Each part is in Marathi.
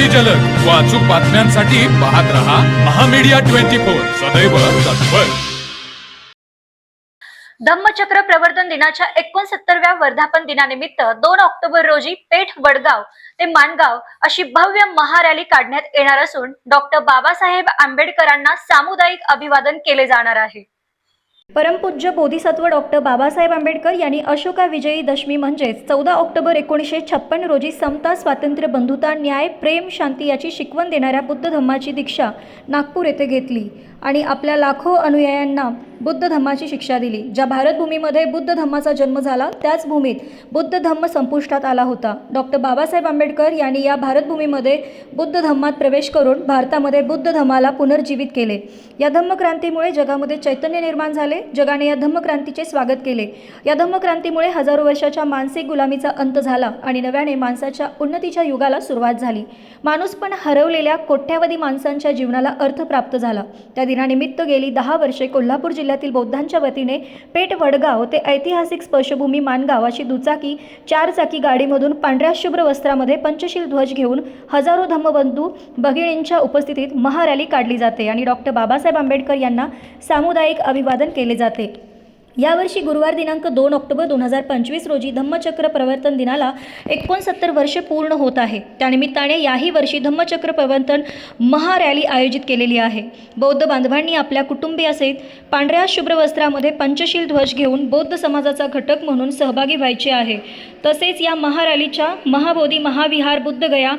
अति जलद. व अचूक बातम्यांसाठी पाहत रहा महामीडिया ट्वेंटी फोर. सदैव तत्पर. धम्मचक्र प्रवर्तन दिनाच्या एकोणसत्तरव्या वर्धापन दिनानिमित्त दोन ऑक्टोबर रोजी पेठ वडगाव ते माणगाव अशी भव्य महारॅली काढण्यात येणार असून डॉक्टर बाबासाहेब आंबेडकरांना सामुदायिक अभिवादन केले जाणार आहे. परमपूज्य बोधिसत्व डॉक्टर बाबासाहेब आंबेडकर यांनी अशोका विजयी दशमी म्हणजेच चौदा ऑक्टोबर एकोणीसशे छप्पन रोजी समता स्वातंत्र्य बंधुता न्याय प्रेम शांती याची शिकवण देणाऱ्या बुद्ध धम्माची दीक्षा नागपूर येथे घेतली. आणि आपल्या लाखो अनुयायांना बुद्ध धम्माची शिक्षा दिली. ज्या भारतभूमीमध्ये बुद्ध धम्माचा जन्म झाला त्याच भूमीत बुद्ध धम्म संपुष्टात आला होता. डॉक्टर बाबासाहेब आंबेडकर यांनी या भारतभूमीमध्ये बुद्ध धम्मात प्रवेश करून भारतामध्ये बुद्ध धम्माला पुनर्जीवित केले. या धम्मक्रांतीमुळे जगामध्ये चैतन्य निर्माण झाले. जगाने या धम्मक्रांतीचे स्वागत केले. या धम्मक्रांतीमुळे हजारो वर्षाच्या मानसिक गुलामीचा अंत झाला आणि नव्याने माणसाच्या उन्नतीच्या युगाला सुरुवात झाली. माणूस पण हरवलेल्या कोट्यावधी माणसांच्या जीवनाला अर्थ प्राप्त झाला. त्या दिनानिमित्त गेली दहा वर्षे कोल्हापूर जिल्ह्यातील बौद्धांच्या वतीने पेठ वडगाव ते ऐतिहासिक स्पर्शभूमी मानगाव अशी दुचाकी चारचाकी गाडीमधून पांढऱ्या शुभ्र वस्त्रामध्ये पंचशील ध्वज घेऊन हजारो धम्मबंधू भगिनींच्या उपस्थितीत महारॅली काढली जाते आणि डॉक्टर बाबासाहेब आंबेडकर यांना सामुदायिक अभिवादन केले जाते. यावर्षी गुरुवार दिनांक दोन ऑक्टोबर दोन हजार पंचवीस रोजी धम्मचक्र प्रवर्तन दिनाला एकोणसत्तर वर्षे पूर्ण होत आहे. त्यानिमित्ताने याही वर्षी धम्मचक्र प्रवर्तन महारॅली आयोजित केलेली आहे. बौद्ध बांधवांनी आपल्या कुटुंबियासहित पांढऱ्या शुभ्र वस्त्रामध्ये पंचशील ध्वज घेऊन बौद्ध समाजाचा घटक म्हणून सहभागी व्हायचे आहे. तसेच या महारॅलीच्या महाबोधी महाविहार बुद्धगया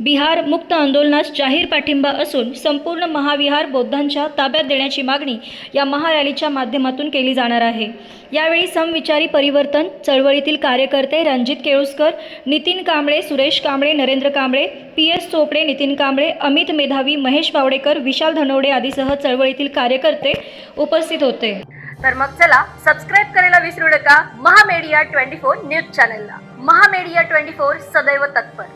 बिहार मुक्त आंदोलनास जाहीर पाठिंबा असून संपूर्ण महाविहार बौद्धांच्या ताब्यात देण्याची मागणी या महारॅलीच्या माध्यमातून केली जाणार आहे. यावेळी समविचारी परिवर्तन चळवळीतील कार्यकर्ते रणजित केळुसकर नितीन कांबळे सुरेश कांबळे नरेंद्र कांबळे पी एस चोपडे नितीन कांबळे अमित मेधावी महेश बावडेकर विशाल धनवडे आदीसह चळवळीतील कार्यकर्ते उपस्थित होते. तर मग चला सबस्क्राईब करायला विसरू नका. महामेडिया ट्वेंटी फोर न्यूज चॅनलला. महामेडिया ट्वेंटी फोर सदैव तत्पर.